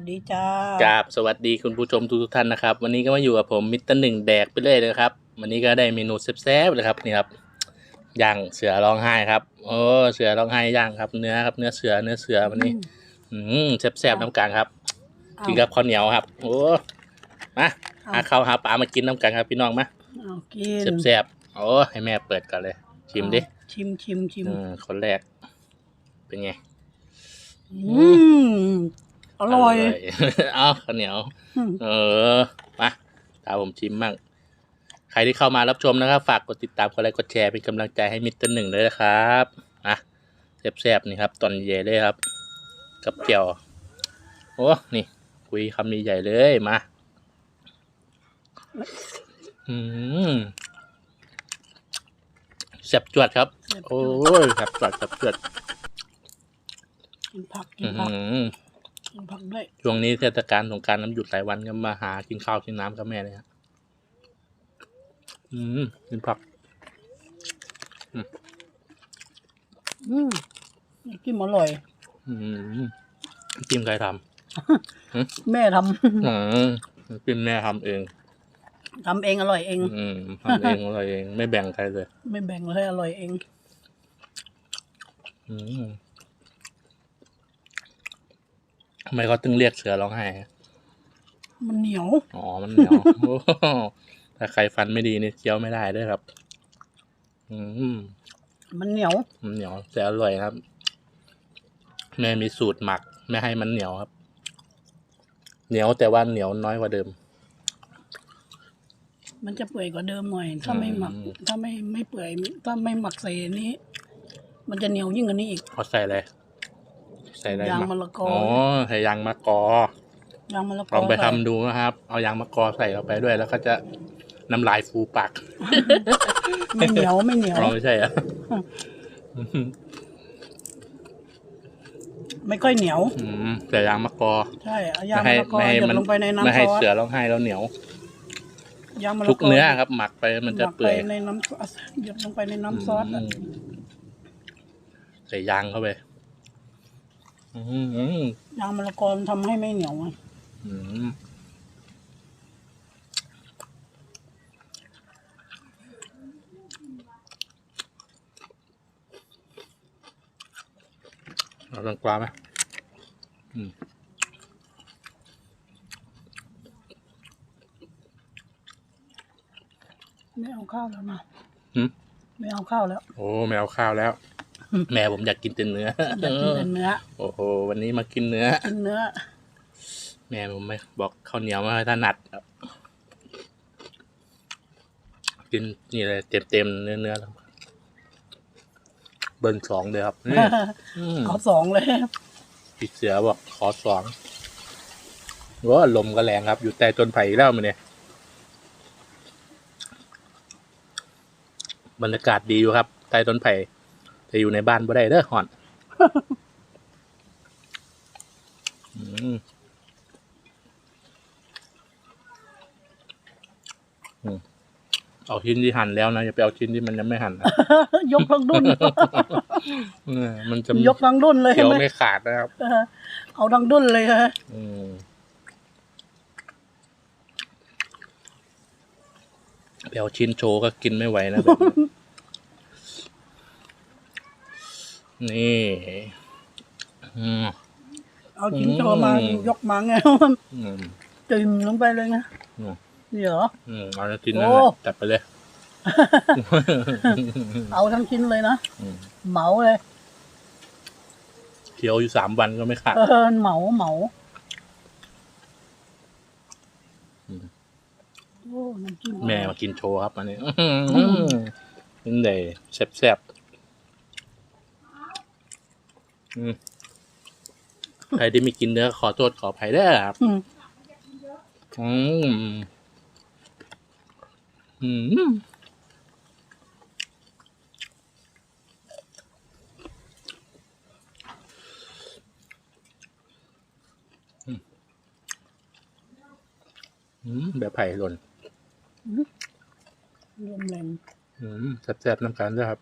สดีจ้ากราบสวัสดีคุณผู้ชมทุกๆท่านนะครับ วันนี้ก็มาอยู่กับผมมิสเตอร์หนึ่งแดกไปเรื่อยเลยครับ วันนี้ก็ได้เมนูแซ่บๆเลยครับนี่ครับย่างเสือร้องไห้ครับ โอ้เสือร้องไห้ย่างครับเนื้อครับเนื้อเสือเนื้อเสือวันนี้ อืมแซ่บๆน้ำกันครับเอากินกับข้าวเหนียวครับ โอ้มาเอาหาข้าวหาปลามากินน้ำกันครับ พี่น้องมาเอากินแซ่บๆโอ้ให้แม่เปิดก่อนเลย ชิมดิชิมชิมชิมอืมคนแรก เป็นไง อืม อร่อยเอาข้าวเหนียวอืมเออมาตามผมชิมมั่งใครที่เข้ามารับชมนะครับ ฝากกดติดตามกดไลค์กดแชร์เป็นกำลังใจให้มิสเตอร์หนึ่งด้วยนะครับอะแซ่บๆนี่ครับตอนเย่เลยครับ กับเจียวโอ้นี่ คุยคำนี้ใหญ่เลยมาอืมแซ่บจวดครับ โอ้ยครับจวดครับจวดกินผักกิอืนผัก มกินผักด้วยช่วงนี้เทศกาลสงกรารน้ำหยุดหลายวันก็มาหากินข้าวกินน้ำกับแม่เลยครับอืมกินผัก อืมกินอร่อย อืมจิ้มใครทแม่ทำำอืมกินแม่ทำเองทำเองอร่อยเอง อืมทำเองอะไรเอง ไม่แบ่งใครเลย ไม่แบ่งเลยอร่อยเอง อืม ทำไมเขาตึงเรียกเสือร้องไห้อะมันเหนียว อ๋อ มันเหนียวโอ้โหถ้าใครฟันไม่ดีนี่เคี้ยวไม่ได้ด้วยครับ อืม มันเหนียว มันเหนียวแต่อร่อยครับ แม่มีสูตรหมัก ไม่ให้มันเหนียวครับ เหนียวแต่ว่าเหนียวน้อยกว่าเดิม มันจะเปื่อยกว่าเดิมหน่อย ถ้าไม่หมักอืมถ้าไม่ไม่เปื่อย ถ้าไม่หมักใส่อันนี้ มันจะเหนียวยิ่งกว่านี้อีกเขาใส่อะไร ใส่อะไรยางหมะละกออ๋อใส่ยางมะกอยางมะละกอลองไปทำใส่ดูนะครับ เอายางมะกอใส่เข้าไปด้วย แล้วก็จะน้ำลายฟูปากไม่เหนียวไม่เหนียวอ๋อไม่ใช่เหรอะไม่ค่อยเหนียว อืมแต่ยางมะกอใช่เอายางไม่ให้มะละกอไม่ให้หยดมันลงไปในน้ำไม่ซให้อสเสือร้องไห้แล้วเหนียว ยางมะละทุกกอเนื้อครับ หมักไปมันจะหกเปื่อยไปในน้ำซอสหยดลงไปในน้ำซอสอะมใส่ยางเข้าไป อืมยางมะละกอมันทำให้ไม่เหนียวไงอืมเอาตังกวาไหมอืมไม่เอาข้าวแล้วนะหืม ไม่เอาข้าวแล้ว โอ้แมวข้าวแล้ว แม่ผมอยากกินแต่เนื้ออยากกินแต่เนื้อ โอ้โห วันนี้มากินเนื้อ กินเนื้อ แม่ผมไม่บอกข้าวเหนียวไมาให้ถนัดครับ กินนี่เลยเต็มเต็มๆเนื้อเนื้อแล้วเบิ้ลสองเลยครับนี่อืมขอสองเลยพี่เสือบอกขอสองว่าลมก็แรงครับ อยู่ใต้ต้นไผ่อีกแล้วมันเนี่ยบรรยากาศดีอยู่ครับใต้ต้นไผ่ แต่อยู่ในบ้านบ่ได้เด้อหอนอืมอืมเอาชิ้นที่หั่นแล้วนะอย่าไปเอาชิ้นที่มันยังไม่หั่นนะยกทั้งดุนเออมันจะยกทั้งดุนเลยเคี้ยวไหมไม่ขาดนะครับเออเอาทั้งดุนเลยฮะอืมไปเอาชิ้นโชว์ก็กินไม่ไหวนะแบบ นี้นี่อืมเอาชิ้นโชว์มาอืมยกมาไงอืมจิ้มลงไปเลยนะอืม นี่เหรอ อืมเอาชิ้นนั้นโอ้แหละจัดไปเลย เอาทั้งชิ้นเลยนะอืมเหมาเลย เคี้ยวอยู่สามวันก็ไม่ขาด เออเหมาเหมาอืม โอ้น้ำจิ้ม แม่มากินโชว์ครับอันนี้อื้อหือนี่เลยแซ่บๆ อืมใครที่ไม่กินเนื้อขอโทษขออภัยด้วยครับ อืมอืม อืม อืม แบบไผ่หล่น รวมแรง อืมแซ่บๆน้ำกันด้วยครับ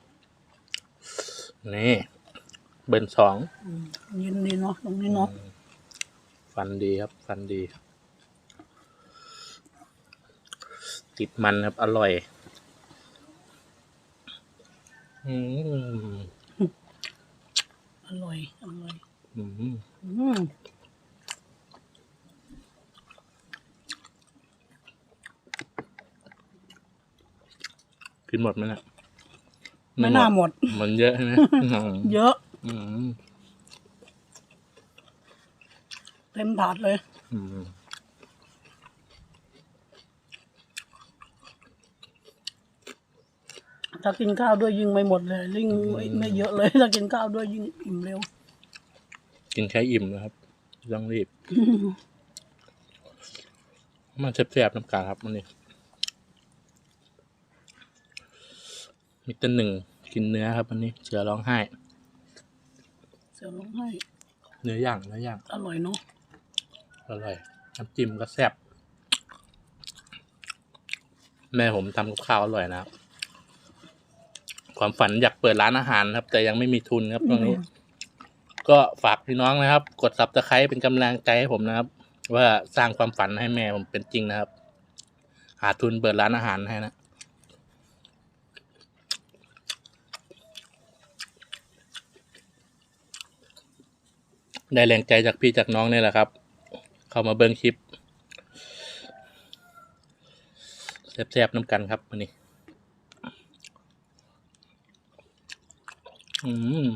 นี่ เบิร์นสองอืมเย็นดีเนาะตรงนี้เนาะไฟฟันดีครับ ฟันดี ติดมันครับ อร่อย อืมอร่อยอร่อยอืมอืมกินหมดไหมเนี่ยไม่น่าหมด มันเยอะใช่ไหมอืมเยอะ อืมเต็มถาดเลย อืมถ้ากินข้าวด้วยยิ่งไม่หมดเลยยิ่งไม่ไม่เยอะเลย ถ้ากินข้าวด้วยยิ่งอิ่มเร็ว กินแค่อิ่มนะครับไม่ต้องรีบ มันแซ่บๆน้ำกาครับมันนี่มิตรหนึ่งกินเนื้อครับวันนี้เสือร้องไห้ เสียร้องไห้ เนื้อย่างเนื้อย่างอร่อยเนาะอร่อยน้ำจิ้มก็แซ่บแม่ผมทำกับข้าวอร่อยนะครับ ความฝันอยากเปิดร้านอาหารครับ แต่ยังไม่มีทุนครับตรงนี้ ก็ฝากพี่น้องนะครับ กดซับสไครต์เป็นกำลังใจให้ผมนะครับ ว่าสร้างความฝันให้แม่ผมเป็นจริงนะครับ หาทุนเปิดร้านอาหารให้นะ ได้แรงใจจากพี่จากน้องนี่แหละครับ เข้ามาเบิ้งคลิปแซ่บๆน้ำกันครับวันนี้ อืม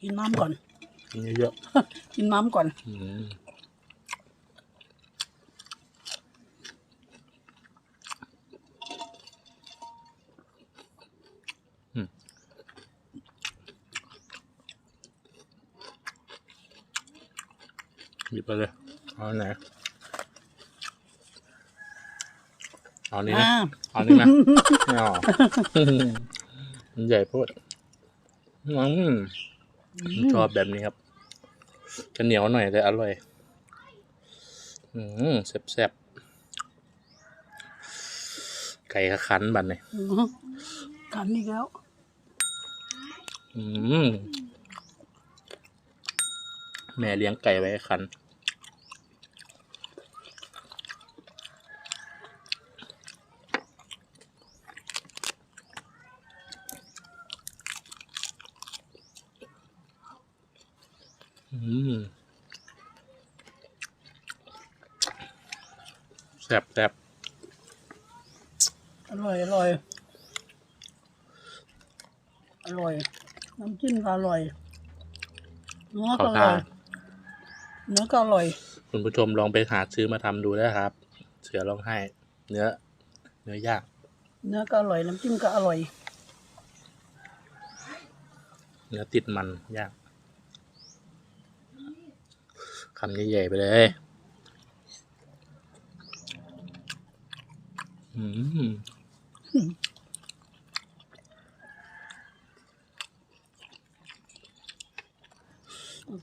กินน้ำก่อนกินเยอะกินน้ำก่อนๆอืม หยิบไปเลยเอาอันไหนเอานี้นะอ่าเอานี่นะไม่เอามันใหญ่โพูดอืมผมชอบแบบนี้ครับจะเหนียวหน่อยแต่อร่อย อืมแซ่บๆไก่กระคันบันเนี่ยอืมขันอีกแล้ว อืม แม่เลี้ยงไก่ไว้ให้คันอืมแซ่บแซ่บอร่อย อร่อย อร่อย น้ำจิ้มก็อร่อยเนื้อขอก็อทาร่อย เนื้อก็อร่อย คุณผู้ชมลองไปหาซื้อมาทำดูนะครับ เสือร้องไห้ เนื้อ เนื้อย่างเนื้อก็อร่อยน้ำจิ้มก็อร่อย เนื้อติดมันย่างคำใหญ่ๆไปเลย อืม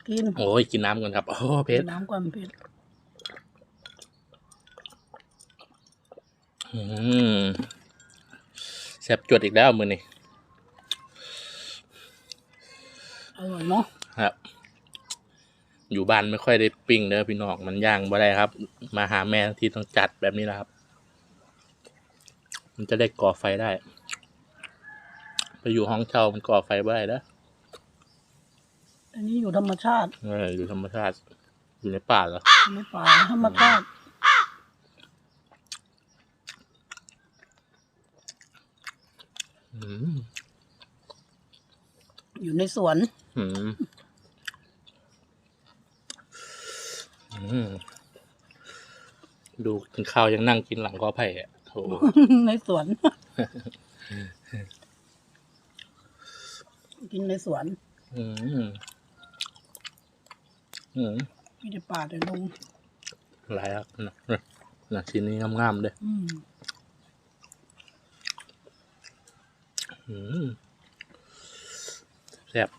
กินโอ้ยกินน้ำก่อนครับโอ้เพชรน้ำก่อนเผ็ดอืมแซ่บจวดอีกแล้วมือนี่อร่อยเนาะครับ อยู่บ้านไม่ค่อยได้ปิ้งเด้อพี่น้องมันย่างบ่ได้ครับ มาหาแม่ที่ต้องจัดแบบนี้นะครับ มันจะได้ก่อไฟได้ ไปอยู่ห้องเช่ามันก่อไฟไม่ได้นะ อันนี้อยู่ธรรมชาติเอออยู่ธรรมชาติ อยู่ในป่าเหรอในป่าธรรมชาติอืมอยู่ในสวน อืมอืมดูกินข้าวยังนั่งกินหลังกอไผ่อะโอ้โหในสวน กินในสวน อืมอืม ไม่ได้ป่าแต่ลงหลายอะนะนะชิ้นนี้งามๆเลยอืมอืมแซ่บ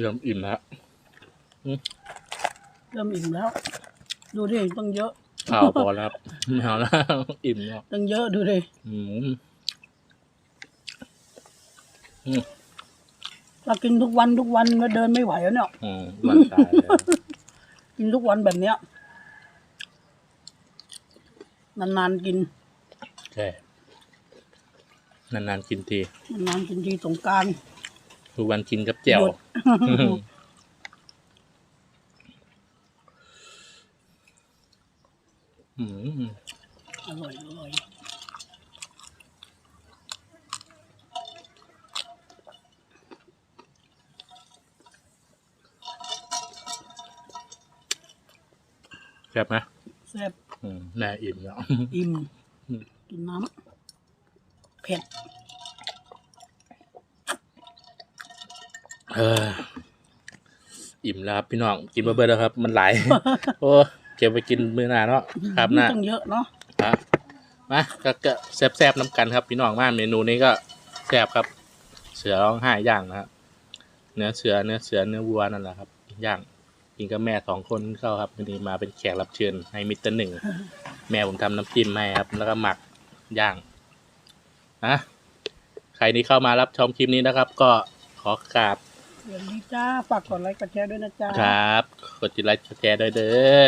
เริ่มอิ่มแล้วเริ่มอิ่มแล้ว ดูดิต้องเยอะข้าวพอแล้วครับไม่เอาแล้ว อิ่มแล้วต้องเยอะดูดิอืมอืม ถ้ากินทุกวันทุกวันก็เดินไม่ไหวแล้วเนี่ย อืมมันตายเลยกินทุกวันแบบเนี้ย นานๆกิน ใช่นานๆกินทีนานๆกินทีสงกราร ทุกวันกินกับแจ่วหยุด อืมอร่อยอร่อย แซ่บไหมแซ่บอืมน่าอิ่มแล้วอิ่มอืมกินน้ำเผ็ดเอออิ่มแล้วครับพี่น้องกินมาเบิดแล้วครับ มันหลาย โอ้เก็บไปกินมื้อหน้าเนาะครับหน้าต้องเยอะเนาะครับมาก็ก็แซ่บๆน้ำกันครับ พี่น้องมากเมนูนี้ก็แซ่บครับ เสือร้องไห้ย่างนะครับเนื้อเสือเนื้อเสือเนื้อวัวนั่นแหละครับย่าง กินกับแม่สองคนเข้าครับวันนี้มาเป็นแขกรับเชิญให้มิสเตอร์หนึ่งแม่ผมทำน้ำจิ้มให้ครับ แล้วก็หมักย่างนะใครที่เข้ามารับชมคลิปนี้นะครับ ก็ขอกราบเดี๋ยวนี้จ้าฝากกดไลค์กดแชร์ด้วยนะจ้าครับ กดติดไลค์กดแชร์ด้วยเด้อ